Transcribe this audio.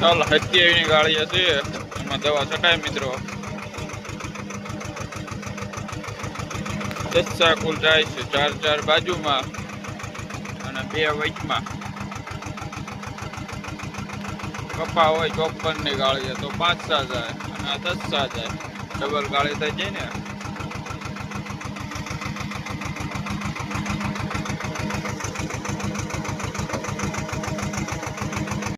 ચાલ સત્યાવીની ગાડી છે એમાં દવા છટાય મિત્રો. દસા કુલ જાય છે ચાર ચાર બાજુમાં અને બે વચમાં. કપા હોય ચોપનની ગાળી, તો પાંચ સા જાય અને આ દસ સા જાય. ડબલ ગાળી થઈ જાય ને.